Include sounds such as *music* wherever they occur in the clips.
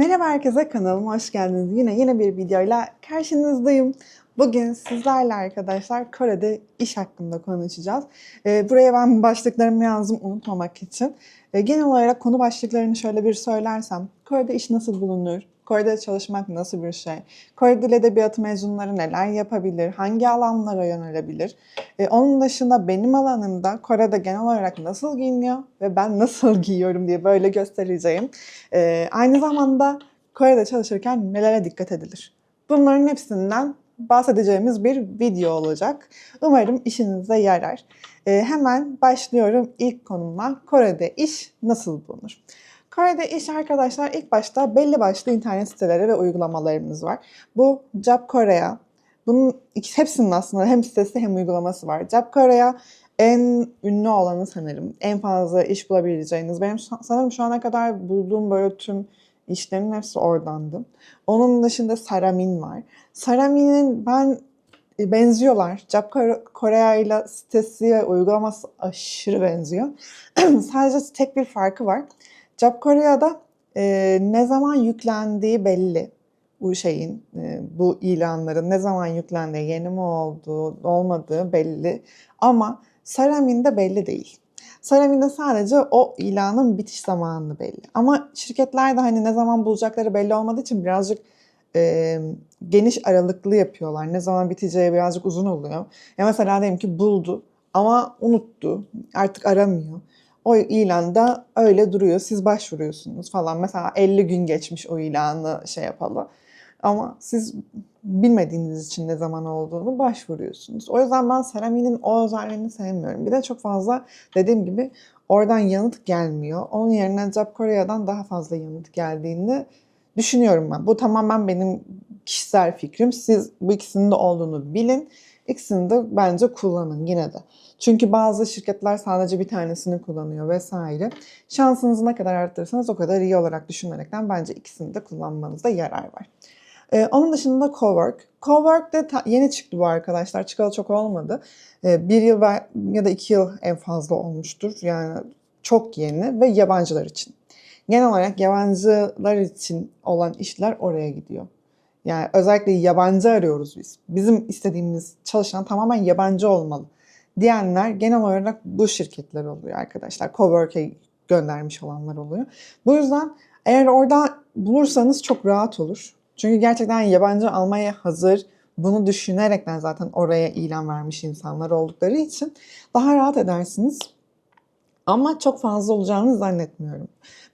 Merhaba herkese kanalıma hoş geldiniz. Yine yine bir videoyla karşınızdayım. Bugün sizlerle arkadaşlar Kore'de iş hakkında konuşacağız. Ee, buraya ben başlıklarımı yazdım unutmamak için. Ee, genel olarak konu başlıklarını şöyle bir söylersem. Kore'de iş nasıl bulunur? Kore'de çalışmak nasıl bir şey? Kore Dil Edebiyatı mezunları neler yapabilir? Hangi alanlara yönelebilir? Ee, onun dışında benim alanımda Kore'de genel olarak nasıl giyiniyor ve ben nasıl *laughs* giyiyorum diye böyle göstereceğim. Ee, aynı zamanda Kore'de çalışırken nelere dikkat edilir? Bunların hepsinden bahsedeceğimiz bir video olacak. Umarım işinize yarar. Ee, hemen başlıyorum ilk konumla. Kore'de iş nasıl bulunur? Kore'de iş arkadaşlar ilk başta belli başlı internet siteleri ve uygulamalarımız var. Bu Job Korea. Bunun hepsinin aslında hem sitesi hem uygulaması var. Job Korea en ünlü olanı sanırım. En fazla iş bulabileceğiniz. Benim sanırım şu ana kadar bulduğum böyle tüm işlerin hepsi oradandı. Onun dışında Saramin var. Saramin'in ben e, benziyorlar. Job Korea ile sitesi ve uygulaması aşırı benziyor. *clears throat* Sadece tek bir farkı var. Job Korea'da e, ne zaman yüklendiği belli. Bu şeyin, e, bu ilanların ne zaman yüklendiği, yeni mi olduğu, olmadığı belli. Ama Saramin'de belli değil. Saramin'de sadece o ilanın bitiş zamanı belli. Ama şirketler de hani ne zaman bulacakları belli olmadığı için birazcık e, geniş aralıklı yapıyorlar. Ne zaman biteceği birazcık uzun oluyor. Ya mesela diyelim ki buldu ama unuttu. Artık aramıyor. O ilanda öyle duruyor. Siz başvuruyorsunuz falan. Mesela 50 gün geçmiş o ilanı şey yapalı. Ama siz bilmediğiniz için ne zaman olduğunu başvuruyorsunuz. O yüzden ben Serami'nin o özelliğini sevmiyorum. Bir de çok fazla dediğim gibi oradan yanıt gelmiyor. Onun yerine Job Korea'dan daha fazla yanıt geldiğini düşünüyorum ben. Bu tamamen benim kişisel fikrim. Siz bu ikisinin de olduğunu bilin. İkisini de bence kullanın yine de. Çünkü bazı şirketler sadece bir tanesini kullanıyor vesaire. Şansınızı ne kadar arttırırsanız o kadar iyi olarak düşünerekten bence ikisini de kullanmanızda yarar var. Ee, onun dışında Cowork. Cowork de yeni çıktı bu arkadaşlar. Çıkalı çok olmadı. Ee, bir yıl ya da iki yıl en fazla olmuştur. Yani çok yeni ve yabancılar için. Genel olarak yabancılar için olan işler oraya gidiyor. Yani özellikle yabancı arıyoruz biz. Bizim istediğimiz çalışan tamamen yabancı olmalı diyenler genel olarak bu şirketler oluyor arkadaşlar. Cowork'e göndermiş olanlar oluyor. Bu yüzden eğer orada bulursanız çok rahat olur. Çünkü gerçekten yabancı almaya hazır, bunu düşünerekten zaten oraya ilan vermiş insanlar oldukları için daha rahat edersiniz. Ama çok fazla olacağını zannetmiyorum.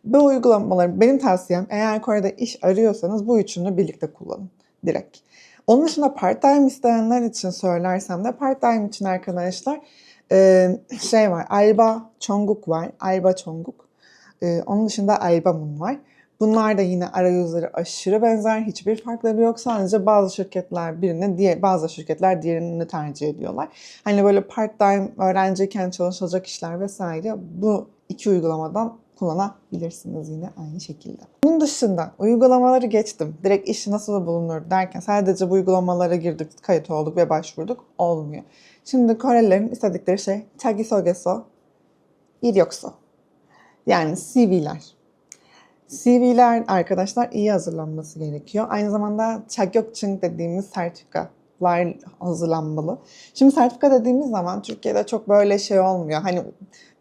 Bu uygulamaları benim tavsiyem eğer Kore'de iş arıyorsanız bu üçünü birlikte kullanın direkt. Onun dışında part time isteyenler için söylersem de part time için arkadaşlar şey var. Alba Çonguk var. Alba Çonguk. Onun dışında Albam'ın var. Bunlar da yine arayüzleri aşırı benzer. Hiçbir farkları yok. Sadece bazı şirketler birini, diğer, bazı şirketler diğerini tercih ediyorlar. Hani böyle part time öğrenciyken çalışacak işler vesaire bu iki uygulamadan kullanabilirsiniz yine aynı şekilde. Bunun dışında uygulamaları geçtim. Direkt işi nasıl bulunur derken sadece bu uygulamalara girdik, kayıt olduk ve başvurduk. Olmuyor. Şimdi Korelilerin istedikleri şey Tagisogeso, Iryokso. Yani CV'ler. CV'ler arkadaşlar iyi hazırlanması gerekiyor. Aynı zamanda Chagyokchung dediğimiz sertifika var hazırlanmalı. Şimdi sertifika dediğimiz zaman Türkiye'de çok böyle şey olmuyor. Hani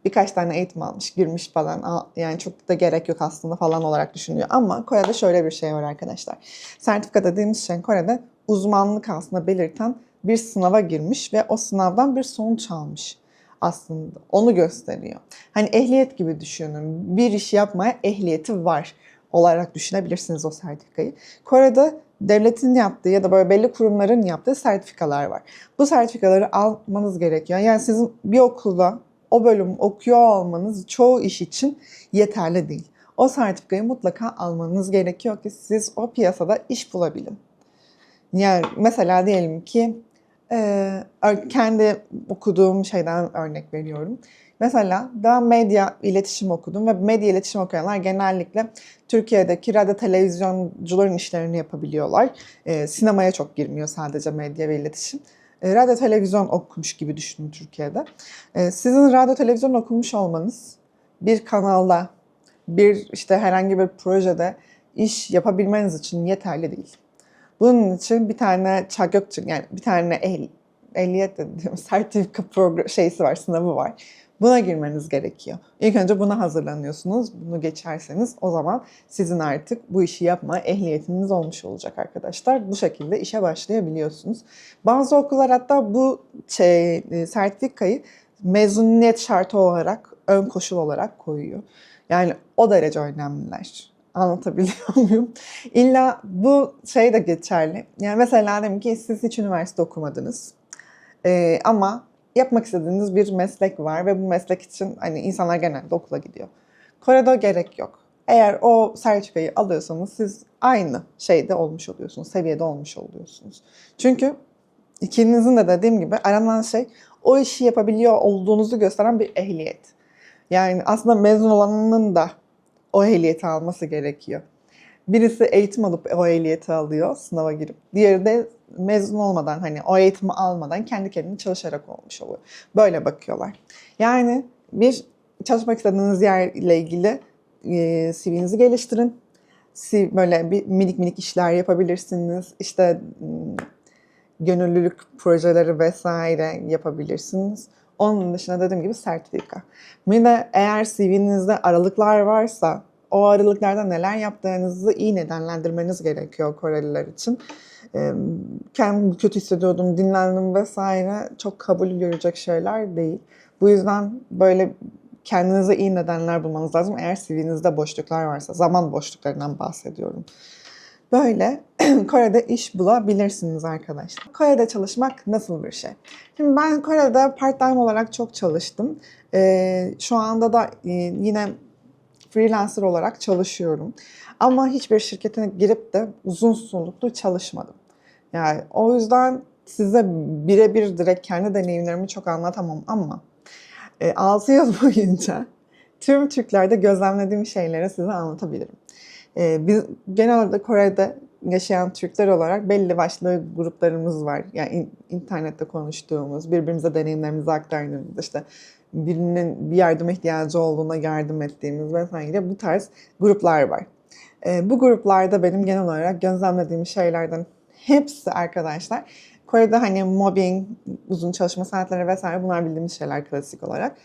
birkaç tane eğitim almış, girmiş falan. Yani çok da gerek yok aslında falan olarak düşünüyor. Ama Kore'de şöyle bir şey var arkadaşlar. Sertifika dediğimiz şey Kore'de uzmanlık aslında belirten bir sınava girmiş ve o sınavdan bir sonuç almış aslında. Onu gösteriyor. Hani ehliyet gibi düşünün. Bir iş yapmaya ehliyeti var olarak düşünebilirsiniz o sertifikayı. Kore'de devletin yaptığı ya da böyle belli kurumların yaptığı sertifikalar var. Bu sertifikaları almanız gerekiyor. Yani sizin bir okulda o bölüm okuyor olmanız çoğu iş için yeterli değil. O sertifikayı mutlaka almanız gerekiyor ki siz o piyasada iş bulabilin. Yani mesela diyelim ki kendi okuduğum şeyden örnek veriyorum. Mesela ben medya iletişim okudum ve medya iletişim okuyanlar genellikle Türkiye'deki radyo televizyoncuların işlerini yapabiliyorlar. E, sinemaya çok girmiyor sadece medya ve iletişim. E, radyo televizyon okumuş gibi düşünün Türkiye'de. E, sizin radyo televizyon okumuş olmanız bir kanalda, bir işte herhangi bir projede iş yapabilmeniz için yeterli değil. Bunun için bir tane çagökçü yani bir tane ehl, ehliyet dediğim *laughs* sertifika program, şeysi var, sınavı var. Buna girmeniz gerekiyor. İlk önce buna hazırlanıyorsunuz. Bunu geçerseniz o zaman sizin artık bu işi yapma ehliyetiniz olmuş olacak arkadaşlar. Bu şekilde işe başlayabiliyorsunuz. Bazı okullar hatta bu şey, e, sertifikayı mezuniyet şartı olarak, ön koşul olarak koyuyor. Yani o derece önemliler. Anlatabiliyor *laughs* muyum? İlla bu şey de geçerli. Yani mesela dedim ki siz hiç üniversite okumadınız. Ee, ama yapmak istediğiniz bir meslek var ve bu meslek için hani insanlar genelde okula gidiyor. Kore'de gerek yok. Eğer o sertifikayı alıyorsanız siz aynı şeyde olmuş oluyorsunuz, seviyede olmuş oluyorsunuz. Çünkü ikinizin de dediğim gibi aranan şey o işi yapabiliyor olduğunuzu gösteren bir ehliyet. Yani aslında mezun olanın da o ehliyeti alması gerekiyor. Birisi eğitim alıp o ehliyeti alıyor sınava girip. Diğeri de mezun olmadan hani o eğitimi almadan kendi kendine çalışarak olmuş oluyor. Böyle bakıyorlar. Yani bir çalışmak istediğiniz yerle ilgili e, CV'nizi geliştirin. Böyle bir minik minik işler yapabilirsiniz. İşte gönüllülük projeleri vesaire yapabilirsiniz. Onun dışında dediğim gibi sertifika. Bir de eğer CV'nizde aralıklar varsa o aralıklarda neler yaptığınızı iyi nedenlendirmeniz gerekiyor Koreliler için. Kendimi kötü hissediyordum, dinlendim vesaire çok kabul görecek şeyler değil. Bu yüzden böyle kendinize iyi nedenler bulmanız lazım. Eğer CV'nizde boşluklar varsa, zaman boşluklarından bahsediyorum. Böyle *clears throat* Kore'de iş bulabilirsiniz arkadaşlar. Kore'de çalışmak nasıl bir şey? Şimdi ben Kore'de part-time olarak çok çalıştım. Ee, şu anda da yine freelancer olarak çalışıyorum. Ama hiçbir şirkete girip de uzun soluklu çalışmadım. Yani o yüzden size birebir direkt kendi deneyimlerimi çok anlatamam ama 6 e, yıl *laughs* boyunca tüm Türklerde gözlemlediğim şeyleri size anlatabilirim. E, biz genelde Kore'de yaşayan Türkler olarak belli başlı gruplarımız var. Yani internette konuştuğumuz, birbirimize deneyimlerimizi aktardığımız, işte birinin bir yardıma ihtiyacı olduğuna yardım ettiğimiz vesaire bu tarz gruplar var. E, bu gruplarda benim genel olarak gözlemlediğim şeylerden hepsi arkadaşlar Kore'de hani mobbing, uzun çalışma saatleri vesaire bunlar bildiğimiz şeyler klasik olarak.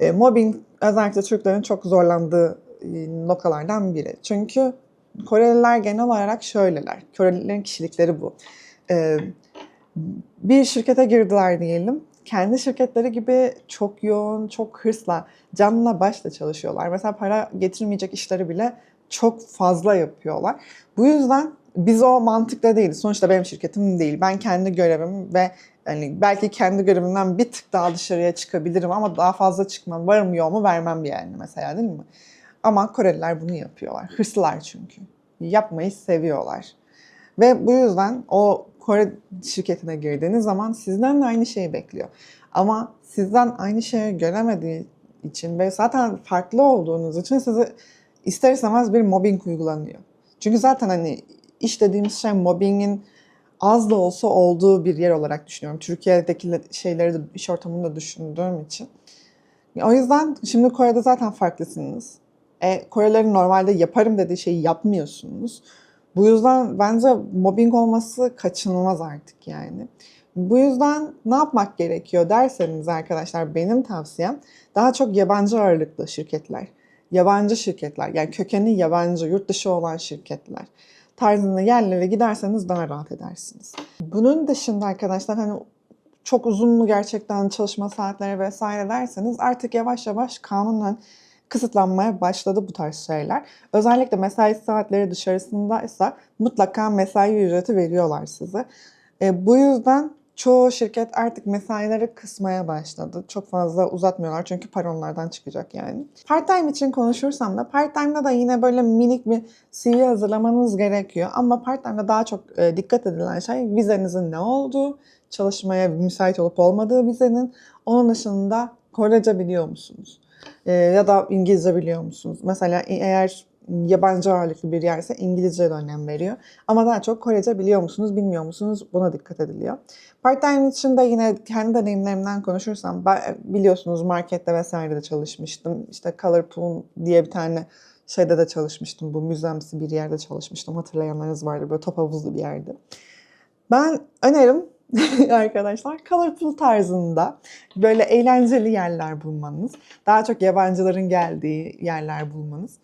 E, mobbing özellikle Türklerin çok zorlandığı e, noktalardan biri. Çünkü Koreliler genel olarak şöyleler. Korelilerin kişilikleri bu. E, bir şirkete girdiler diyelim. Kendi şirketleri gibi çok yoğun, çok hırsla, canla başla çalışıyorlar. Mesela para getirmeyecek işleri bile çok fazla yapıyorlar. Bu yüzden biz o mantıkla değiliz. Sonuçta benim şirketim değil. Ben kendi görevim ve yani belki kendi görevimden bir tık daha dışarıya çıkabilirim ama daha fazla çıkmam. Varım yok mu vermem yani mesela değil mi? Ama Koreliler bunu yapıyorlar. Hırslılar çünkü. Yapmayı seviyorlar. Ve bu yüzden o Kore şirketine girdiğiniz zaman sizden de aynı şeyi bekliyor. Ama sizden aynı şeyi göremediği için ve zaten farklı olduğunuz için size ister istemez bir mobbing uygulanıyor. Çünkü zaten hani iş dediğimiz şey mobbingin az da olsa olduğu bir yer olarak düşünüyorum. Türkiye'deki şeyleri de iş ortamında düşündüğüm için. O yüzden şimdi Kore'de zaten farklısınız. E, Korelerin normalde yaparım dediği şeyi yapmıyorsunuz. Bu yüzden bence mobbing olması kaçınılmaz artık yani. Bu yüzden ne yapmak gerekiyor derseniz arkadaşlar benim tavsiyem daha çok yabancı ağırlıklı şirketler. Yabancı şirketler yani kökeni yabancı, yurt dışı olan şirketler tarzında yerlere giderseniz daha rahat edersiniz. Bunun dışında arkadaşlar hani çok uzun mu gerçekten çalışma saatleri vesaire derseniz artık yavaş yavaş kanunen kısıtlanmaya başladı bu tarz şeyler. Özellikle mesai saatleri dışarısında ise mutlaka mesai ücreti veriyorlar size. E, bu yüzden çoğu şirket artık mesaileri kısmaya başladı. Çok fazla uzatmıyorlar çünkü para onlardan çıkacak yani. Part-time için konuşursam da part-time'da da yine böyle minik bir CV hazırlamanız gerekiyor. Ama part-time'da daha çok e, dikkat edilen şey vizenizin ne olduğu, çalışmaya müsait olup olmadığı vizenin. Onun dışında Korece biliyor musunuz? E, ya da İngilizce biliyor musunuz? Mesela eğer yabancı ağırlıklı bir yerse İngilizce de önem veriyor. Ama daha çok Korece biliyor musunuz, bilmiyor musunuz buna dikkat ediliyor. Part-time için de yine kendi deneyimlerimden konuşursam biliyorsunuz markette vesaire de çalışmıştım. İşte Colorpool diye bir tane şeyde de çalışmıştım. Bu müzemsi bir yerde çalışmıştım. Hatırlayanlarınız vardır. Böyle top havuzlu bir yerde. Ben önerim *laughs* arkadaşlar colorful tarzında böyle eğlenceli yerler bulmanız. Daha çok yabancıların geldiği yerler bulmanız.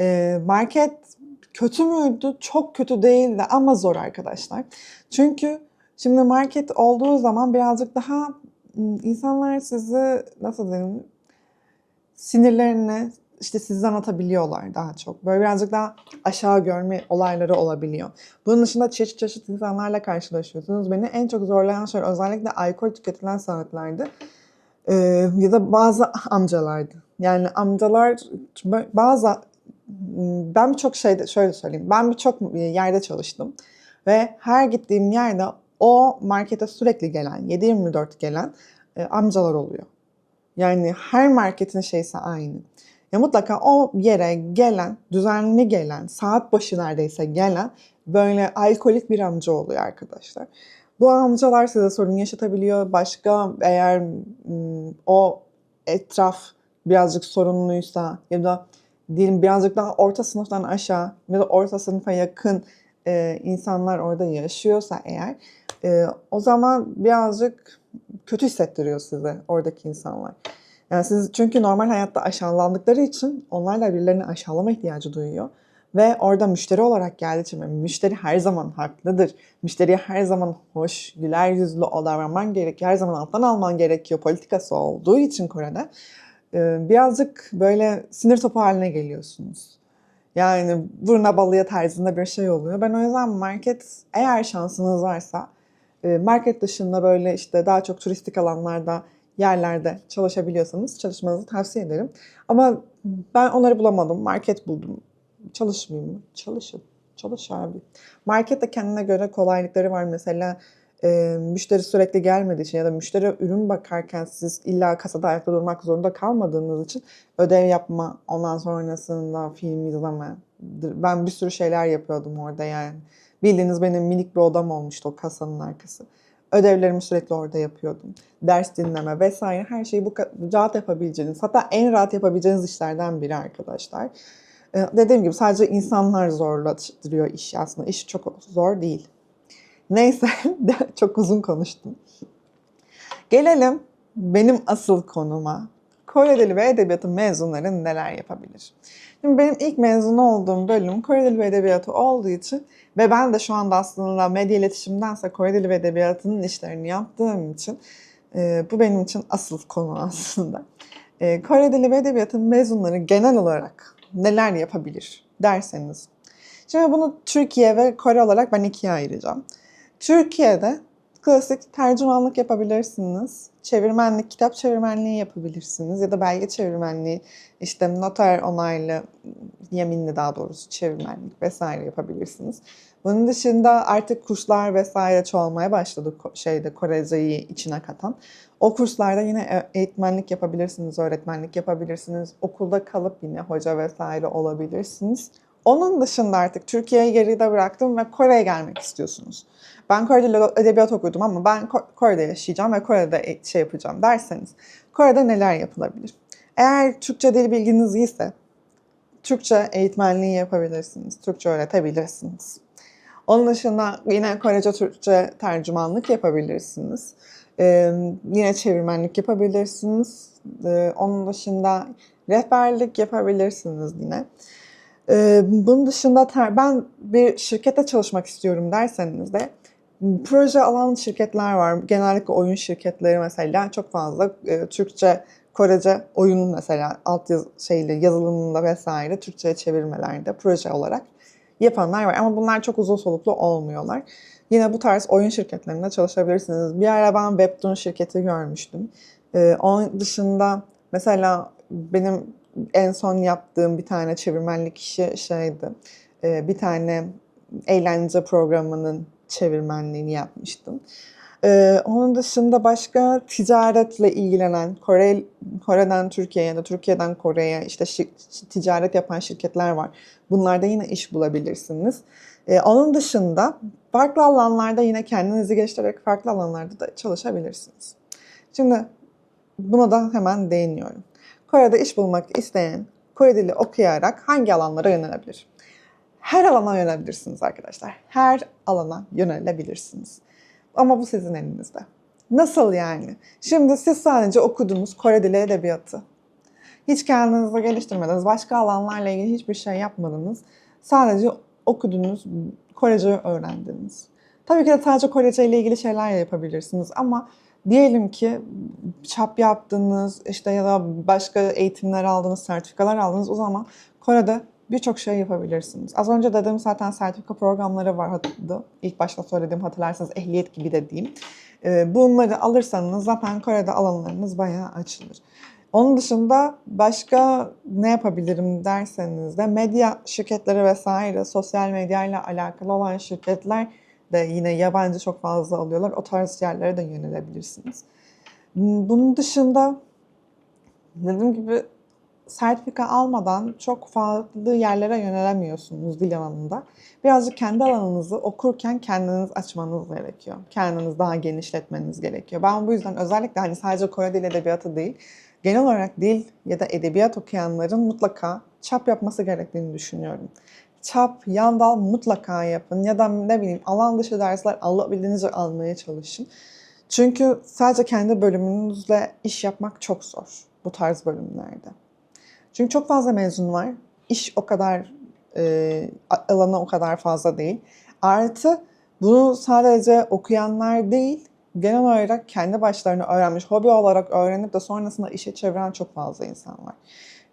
Ee, market kötü müydü? Çok kötü değildi ama zor arkadaşlar. Çünkü şimdi market olduğu zaman birazcık daha insanlar sizi nasıl diyeyim sinirlerini işte sizden atabiliyorlar daha çok. Böyle birazcık daha aşağı görme olayları olabiliyor. Bunun dışında çeşit çeşit insanlarla karşılaşıyorsunuz. Beni en çok zorlayan şey özellikle alkol tüketilen saatlerde ee, ya da bazı amcalardı. Yani amcalar bazı ben birçok şeyde şöyle söyleyeyim. Ben birçok yerde çalıştım ve her gittiğim yerde o markete sürekli gelen, 7-24 gelen e, amcalar oluyor. Yani her marketin şeysi aynı. Ya mutlaka o yere gelen, düzenli gelen, saat başı neredeyse gelen böyle alkolik bir amca oluyor arkadaşlar. Bu amcalar size sorun yaşatabiliyor. Başka eğer m, o etraf birazcık sorunluysa ya da diyelim birazcık daha orta sınıftan aşağı ya da orta sınıfa yakın e, insanlar orada yaşıyorsa eğer e, o zaman birazcık kötü hissettiriyor size oradaki insanlar. Yani siz çünkü normal hayatta aşağılandıkları için onlarla birilerini aşağılama ihtiyacı duyuyor. Ve orada müşteri olarak geldiği için müşteri her zaman haklıdır. Müşteriye her zaman hoş, güler yüzlü davranman gerekiyor. Her zaman alttan alman gerekiyor politikası olduğu için Kore'de. Birazcık böyle sinir topu haline geliyorsunuz. Yani buruna balıya tarzında bir şey oluyor. Ben o yüzden market eğer şansınız varsa market dışında böyle işte daha çok turistik alanlarda yerlerde çalışabiliyorsanız çalışmanızı tavsiye ederim. Ama ben onları bulamadım. Market buldum. Çalışmayayım mı? Çalışın. Çalış abi. Market de kendine göre kolaylıkları var. Mesela e, müşteri sürekli gelmediği için ya da müşteri ürün bakarken siz illa kasada ayakta durmak zorunda kalmadığınız için ödev yapma, ondan sonrasında film izleme. Ben bir sürü şeyler yapıyordum orada yani. Bildiğiniz benim minik bir odam olmuştu o kasanın arkası. Ödevlerimi sürekli orada yapıyordum. Ders dinleme vesaire her şeyi bu rahat yapabileceğiniz, hatta en rahat yapabileceğiniz işlerden biri arkadaşlar. Ee, dediğim gibi sadece insanlar zorlaştırıyor işi aslında. İş çok zor değil. Neyse *laughs* çok uzun konuştum. Gelelim benim asıl konuma. Kore Dili ve Edebiyatı mezunları neler yapabilir? Şimdi benim ilk mezun olduğum bölüm Kore Dili ve Edebiyatı olduğu için ve ben de şu anda aslında medya iletişimdense Kore Dili ve Edebiyatı'nın işlerini yaptığım için e, bu benim için asıl konu *laughs* aslında. E, Kore Dili ve Edebiyatı mezunları genel olarak neler yapabilir derseniz. Şimdi bunu Türkiye ve Kore olarak ben ikiye ayıracağım. Türkiye'de klasik tercümanlık yapabilirsiniz. Çevirmenlik, kitap çevirmenliği yapabilirsiniz. Ya da belge çevirmenliği, işte noter onaylı, yeminli daha doğrusu çevirmenlik vesaire yapabilirsiniz. Bunun dışında artık kurslar vesaire çoğalmaya başladı şeyde Koreceyi içine katan. O kurslarda yine e, eğitmenlik yapabilirsiniz, öğretmenlik yapabilirsiniz. Okulda kalıp yine hoca vesaire olabilirsiniz. Onun dışında artık Türkiye'yi geride bıraktım ve Kore'ye gelmek istiyorsunuz. Ben Kore'de edebiyat okudum ama ben Kore'de yaşayacağım ve Kore'de e, şey yapacağım derseniz Kore'de neler yapılabilir? Eğer Türkçe dil bilginiz iyiyse Türkçe eğitmenliği yapabilirsiniz, Türkçe öğretebilirsiniz. Onun dışında yine Korece Türkçe tercümanlık yapabilirsiniz. Ee, yine çevirmenlik yapabilirsiniz. Ee, onun dışında rehberlik yapabilirsiniz yine. Ee, bunun dışında ben bir şirkette çalışmak istiyorum derseniz de proje alan şirketler var. Genellikle oyun şirketleri mesela çok fazla e, Türkçe, Korece oyunun mesela alt yaz, şeyle yazılımında vesaire Türkçe'ye çevirmelerde proje olarak yapanlar var. Ama bunlar çok uzun soluklu olmuyorlar. Yine bu tarz oyun şirketlerinde çalışabilirsiniz. Bir ara ben Webtoon şirketi görmüştüm. Ee, onun dışında mesela benim en son yaptığım bir tane çevirmenlik işi şeydi. Ee, bir tane eğlence programının çevirmenliğini yapmıştım. Ee, onun dışında başka ticaretle ilgilenen Kore, Kore'den Türkiye'ye ya da Türkiye'den Kore'ye işte şi- ticaret yapan şirketler var. Bunlarda yine iş bulabilirsiniz. Ee, onun dışında farklı alanlarda yine kendinizi geliştirerek farklı alanlarda da çalışabilirsiniz. Şimdi buna da hemen değiniyorum. Kore'de iş bulmak isteyen Kore dili okuyarak hangi alanlara yönelebilir? Her alana yönelebilirsiniz arkadaşlar. Her alana yönelebilirsiniz. Ama bu sizin elinizde. Nasıl yani? Şimdi siz sadece okudunuz Kore dili edebiyatı. Hiç kendinizi geliştirmediniz. Başka alanlarla ilgili hiçbir şey yapmadınız. Sadece okudunuz, Korece öğrendiniz. Tabii ki de sadece Korece ile ilgili şeyler yapabilirsiniz ama diyelim ki çap yaptınız işte ya da başka eğitimler aldınız, sertifikalar aldınız o zaman Kore'de birçok şey yapabilirsiniz. Az önce dediğim zaten sertifika programları vardı. İlk başta söylediğim hatırlarsanız ehliyet gibi dediğim. Ee, Bunları alırsanız zaten Kore'de alanlarınız bayağı açılır. Onun dışında başka ne yapabilirim derseniz de medya şirketleri vesaire sosyal medyayla alakalı olan şirketler de yine yabancı çok fazla alıyorlar. O tarz yerlere de yönelebilirsiniz. Bunun dışında dediğim gibi sertifika almadan çok farklı yerlere yönelemiyorsunuz dil alanında. Birazcık kendi alanınızı okurken kendiniz açmanız gerekiyor. Kendiniz daha genişletmeniz gerekiyor. Ben bu yüzden özellikle hani sadece Kore dil edebiyatı değil, genel olarak dil ya da edebiyat okuyanların mutlaka çap yapması gerektiğini düşünüyorum. Çap, yan dal mutlaka yapın ya da ne bileyim alan dışı dersler alabildiğinizce almaya çalışın. Çünkü sadece kendi bölümünüzle iş yapmak çok zor bu tarz bölümlerde. Çünkü çok fazla mezun var. İş o kadar e, alanı o kadar fazla değil. Artı bunu sadece okuyanlar değil, genel olarak kendi başlarına öğrenmiş, hobi olarak öğrenip de sonrasında işe çeviren çok fazla insan var.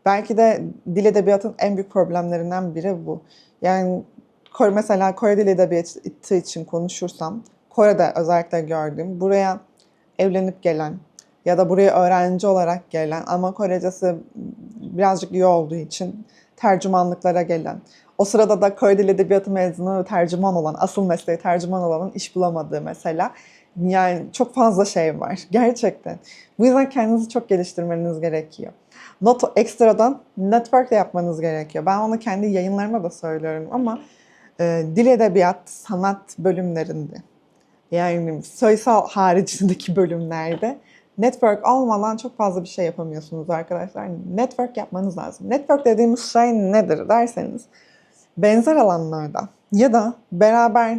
Belki de dil edebiyatın en büyük problemlerinden biri bu. Yani mesela Kore dil edebiyatı için konuşursam, Kore'de özellikle gördüğüm, buraya evlenip gelen ya da buraya öğrenci olarak gelen ama Korecesi birazcık iyi olduğu için tercümanlıklara gelen, o sırada da Kore Dil Edebiyatı mezunu tercüman olan, asıl mesleği tercüman olanın iş bulamadığı mesela. Yani çok fazla şey var *laughs* gerçekten. Bu yüzden kendinizi çok geliştirmeniz gerekiyor. Not ekstradan network de yapmanız gerekiyor. Ben onu kendi yayınlarıma da söylüyorum ama e, dil edebiyat, sanat bölümlerinde yani sayısal *laughs* haricindeki bölümlerde network olmadan çok fazla bir şey yapamıyorsunuz arkadaşlar. Network yapmanız lazım. Network dediğimiz şey nedir derseniz benzer alanlarda ya da beraber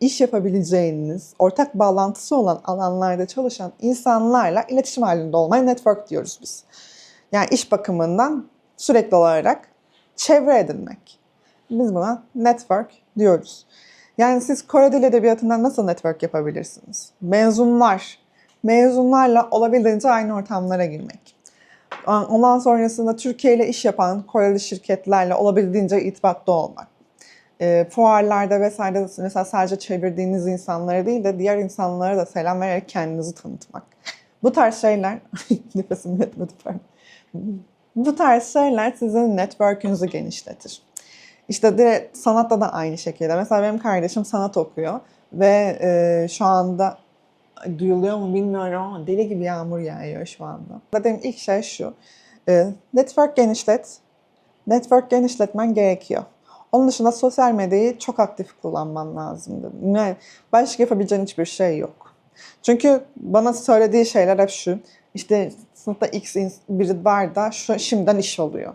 iş yapabileceğiniz, ortak bağlantısı olan alanlarda çalışan insanlarla iletişim halinde olmaya network diyoruz biz. Yani iş bakımından sürekli olarak çevre edinmek. Biz buna network diyoruz. Yani siz Kore Dil Edebiyatı'ndan nasıl network yapabilirsiniz? Mezunlar, mezunlarla olabildiğince aynı ortamlara girmek. Ondan sonrasında Türkiye ile iş yapan Koreli şirketlerle olabildiğince irtibatta olmak. E, fuarlarda vesaire mesela sadece çevirdiğiniz insanlara değil de diğer insanlara da selam vererek kendinizi tanıtmak. Bu tarz şeyler, *laughs* nefesim yetmedi. Bu tarz şeyler sizin network'ünüzü genişletir. İşte direkt sanatta da aynı şekilde. Mesela benim kardeşim sanat okuyor ve e, şu anda duyuluyor mu bilmiyorum ama deli gibi yağmur yağıyor şu anda. Dediğim ilk şey şu. E, network genişlet. Network genişletmen gerekiyor. Onun dışında sosyal medyayı çok aktif kullanman lazım dedim. Yani başka yapabileceğin hiçbir şey yok. Çünkü bana söylediği şeyler hep şu. İşte sınıfta X biri var da şu, şimdiden iş oluyor.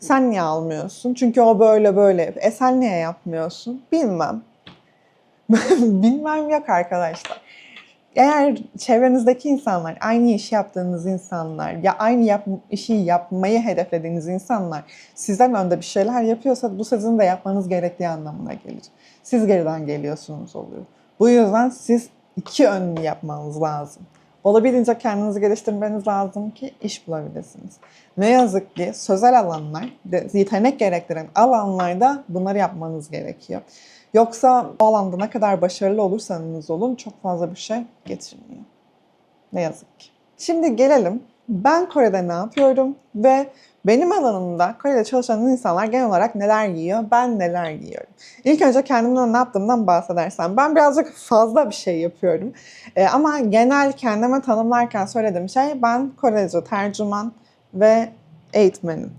Sen niye almıyorsun? Çünkü o böyle böyle. E sen niye yapmıyorsun? Bilmem. *laughs* Bilmem yok arkadaşlar. Eğer çevrenizdeki insanlar, aynı iş yaptığınız insanlar ya aynı yap, işi yapmayı hedeflediğiniz insanlar sizden önde bir şeyler yapıyorsa bu sizin de yapmanız gerektiği anlamına gelir. Siz geriden geliyorsunuz oluyor. Bu yüzden siz iki önlü yapmanız lazım. Olabildiğince kendinizi geliştirmeniz lazım ki iş bulabilirsiniz. Ne yazık ki sözel alanlar, yetenek gerektiren alanlarda bunları yapmanız gerekiyor. Yoksa o alanda ne kadar başarılı olursanız olun çok fazla bir şey getirmiyor. Ne yazık ki. Şimdi gelelim ben Kore'de ne yapıyorum ve benim alanımda Kore'de çalışan insanlar genel olarak neler giyiyor, ben neler giyiyorum. İlk önce kendimden ne yaptığımdan bahsedersem ben birazcık fazla bir şey yapıyorum. Ee, ama genel kendime tanımlarken söylediğim şey ben Korece tercüman ve eğitmenim.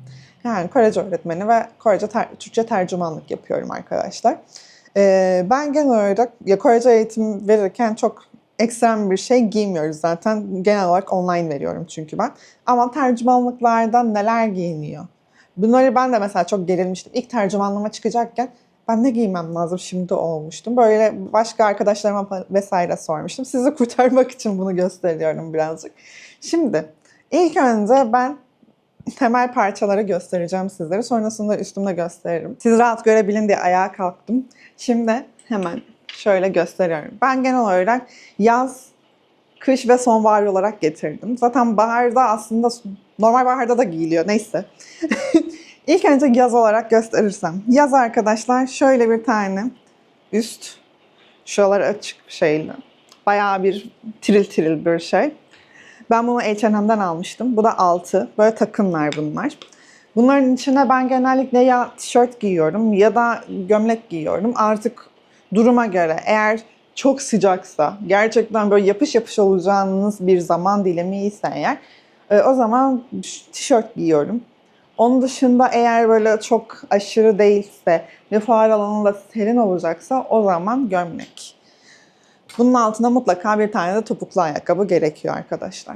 Yani Korece öğretmeni ve Korece ter- Türkçe tercümanlık yapıyorum arkadaşlar. Ee, ben genel olarak ya eğitim verirken çok ekstrem bir şey giymiyoruz zaten. Genel olarak online veriyorum çünkü ben. Ama tercümanlıklarda neler giyiniyor? Bunları ben de mesela çok gerilmiştim. İlk tercümanlama çıkacakken ben ne giymem lazım şimdi olmuştum. Böyle başka arkadaşlarıma vesaire sormuştum. Sizi *laughs* kurtarmak için bunu gösteriyorum birazcık. Şimdi ilk önce ben temel parçaları göstereceğim sizlere. Sonrasında üstümde gösteririm. Siz rahat görebilin diye ayağa kalktım. Şimdi hemen şöyle gösteriyorum. Ben genel olarak yaz, kış ve sonbahar olarak getirdim. Zaten baharda aslında normal baharda da giyiliyor. Neyse. *laughs* İlk önce yaz olarak gösterirsem. Yaz arkadaşlar şöyle bir tane üst. Şuraları açık bir şeyle. Bayağı bir tiril tiril bir şey. Ben bunu H&M'den almıştım. Bu da altı. Böyle takımlar bunlar. Bunların içine ben genellikle ya tişört giyiyorum ya da gömlek giyiyorum. Artık duruma göre eğer çok sıcaksa, gerçekten böyle yapış yapış olacağınız bir zaman dilimi ise eğer e, o zaman tişört giyiyorum. Onun dışında eğer böyle çok aşırı değilse ve fuar alanında serin olacaksa o zaman gömlek. Bunun altına mutlaka bir tane de topuklu ayakkabı gerekiyor arkadaşlar.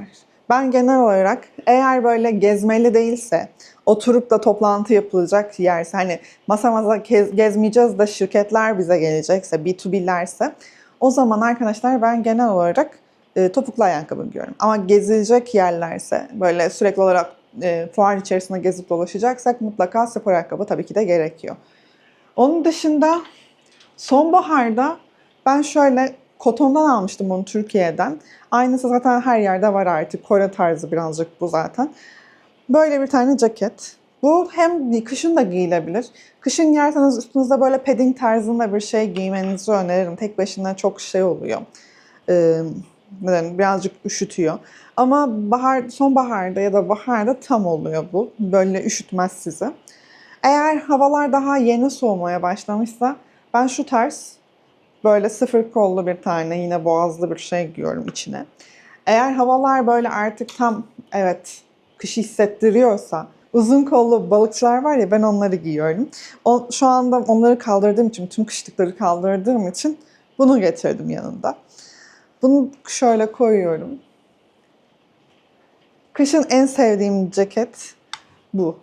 Ben genel olarak eğer böyle gezmeli değilse, oturup da toplantı yapılacak yerse, hani masa masa gez- gezmeyeceğiz de şirketler bize gelecekse, B2B'lerse o zaman arkadaşlar ben genel olarak e, topuklu ayakkabı giyiyorum. Ama gezilecek yerlerse, böyle sürekli olarak e, fuar içerisinde gezip dolaşacaksak mutlaka spor ayakkabı tabii ki de gerekiyor. Onun dışında sonbaharda ben şöyle kotondan almıştım onu Türkiye'den. Aynısı zaten her yerde var artık. Kore tarzı birazcık bu zaten. Böyle bir tane ceket. Bu hem kışın da giyilebilir. Kışın giyerseniz üstünüzde böyle padding tarzında bir şey giymenizi öneririm. Tek başına çok şey oluyor. Ee, birazcık üşütüyor. Ama bahar, sonbaharda ya da baharda tam oluyor bu. Böyle üşütmez sizi. Eğer havalar daha yeni soğumaya başlamışsa ben şu tarz böyle sıfır kollu bir tane yine boğazlı bir şey giyiyorum içine. Eğer havalar böyle artık tam evet kış hissettiriyorsa uzun kollu balıkçılar var ya ben onları giyiyorum. O, şu anda onları kaldırdığım için, tüm kışlıkları kaldırdığım için bunu getirdim yanında. Bunu şöyle koyuyorum. Kışın en sevdiğim ceket bu.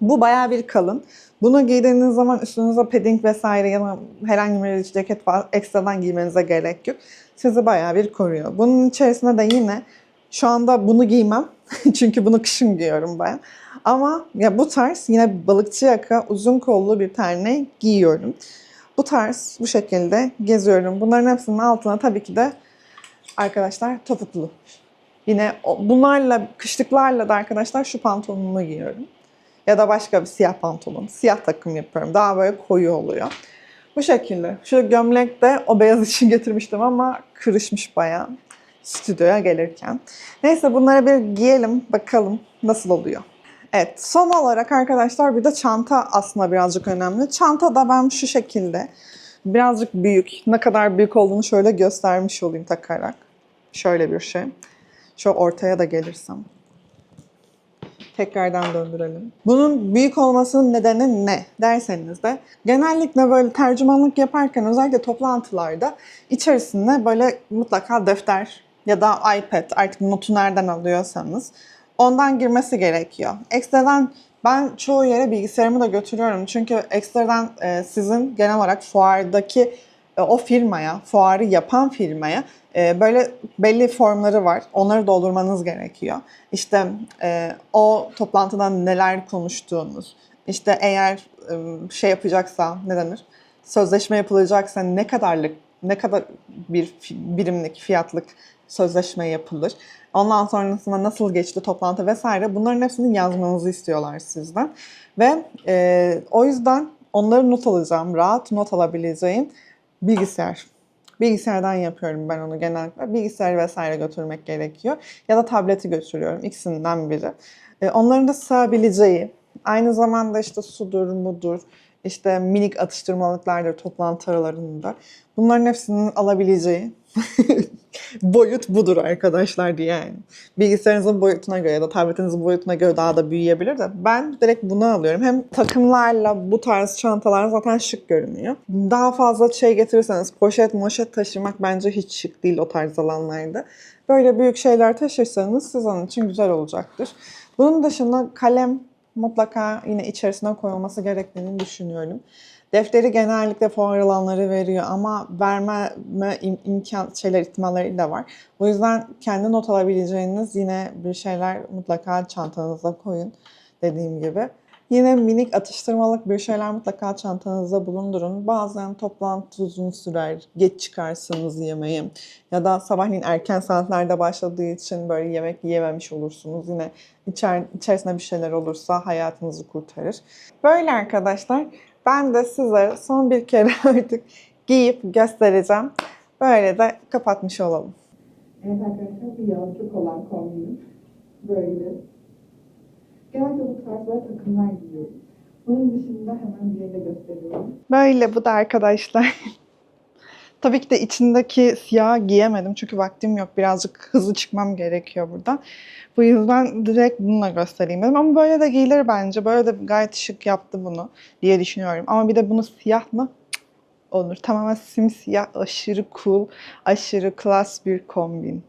Bu bayağı bir kalın. Bunu giydiğiniz zaman üstünüze padding vesaire ya da herhangi bir ceket falan ekstradan giymenize gerek yok. Sizi bayağı bir koruyor. Bunun içerisinde de yine şu anda bunu giymem. *laughs* Çünkü bunu kışın giyiyorum ben. Ama ya bu tarz yine balıkçı yaka uzun kollu bir tane giyiyorum. Bu tarz bu şekilde geziyorum. Bunların hepsinin altına tabii ki de arkadaşlar topuklu. Yine bunlarla, kışlıklarla da arkadaşlar şu pantolonumu giyiyorum. Ya da başka bir siyah pantolon. Siyah takım yapıyorum. Daha böyle koyu oluyor. Bu şekilde. Şu gömlek de o beyaz için *laughs* getirmiştim ama kırışmış bayağı stüdyoya gelirken. Neyse bunları bir giyelim bakalım nasıl oluyor. Evet son olarak arkadaşlar bir de çanta aslında birazcık önemli. Çanta da ben şu şekilde birazcık büyük. Ne kadar büyük olduğunu şöyle göstermiş olayım takarak. Şöyle bir şey. Şu ortaya da gelirsem. Tekrardan döndürelim. Bunun büyük olmasının nedeni ne derseniz de genellikle böyle tercümanlık yaparken özellikle toplantılarda içerisinde böyle mutlaka defter ya da iPad artık notu nereden alıyorsanız ondan girmesi gerekiyor. Ekstradan ben çoğu yere bilgisayarımı da götürüyorum. Çünkü ekstradan e, sizin genel olarak fuardaki o firmaya, fuarı yapan firmaya e, böyle belli formları var. Onları doldurmanız gerekiyor. İşte e, o toplantıda neler konuştuğunuz, işte eğer e, şey yapacaksa ne denir? Sözleşme yapılacaksa ne kadarlık, ne kadar bir birimlik, fiyatlık sözleşme yapılır. Ondan sonrasında nasıl geçti toplantı vesaire bunların hepsini yazmanızı istiyorlar sizden. Ve e, o yüzden onları not alacağım, rahat not alabileceğin bilgisayar. Bilgisayardan yapıyorum ben onu genellikle. Bilgisayar vesaire götürmek gerekiyor. Ya da tableti götürüyorum. İkisinden biri. E, onların da sığabileceği, aynı zamanda işte sudur, mudur, işte minik atıştırmalıklardır toplantı aralarında. Bunların hepsinin alabileceği *laughs* boyut budur arkadaşlar diye yani. Bilgisayarınızın boyutuna göre ya da tabletinizin boyutuna göre daha da büyüyebilir de ben direkt bunu alıyorum. Hem takımlarla bu tarz çantalar zaten şık görünüyor. Daha fazla şey getirirseniz poşet moşet taşımak bence hiç şık değil o tarz alanlarda. Böyle büyük şeyler taşırsanız siz onun için güzel olacaktır. Bunun dışında kalem mutlaka yine içerisine koyulması gerektiğini düşünüyorum. Defteri genellikle fuar alanları veriyor ama verme im- imkan şeyler ihtimalleri de var. O yüzden kendi not alabileceğiniz yine bir şeyler mutlaka çantanıza koyun dediğim gibi. Yine minik atıştırmalık bir şeyler mutlaka çantanızda bulundurun. Bazen toplantı uzun sürer, geç çıkarsınız yemeği ya da sabahleyin erken saatlerde başladığı için böyle yemek yiyememiş olursunuz. Yine içer, içerisinde bir şeyler olursa hayatınızı kurtarır. Böyle arkadaşlar ben de size son bir kere *laughs* artık giyip göstereceğim. Böyle de kapatmış olalım. Evet arkadaşlar bir yazlık olan kombinim. Böyle. Genelde bu tarz böyle takımlar giyiyorum. Bunun dışında hemen bir yere gösteriyorum. Böyle bu da arkadaşlar. *laughs* Tabii ki de içindeki siyah giyemedim çünkü vaktim yok. Birazcık hızlı çıkmam gerekiyor buradan. Bu yüzden direkt bununla göstereyim dedim. Ama böyle de giyilir bence. Böyle de gayet şık yaptı bunu diye düşünüyorum. Ama bir de bunu siyah mı? Cık, Olur. Tamamen simsiyah, aşırı cool, aşırı klas bir kombin.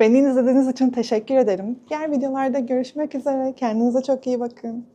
Beni izlediğiniz için teşekkür ederim. Diğer videolarda görüşmek üzere. Kendinize çok iyi bakın.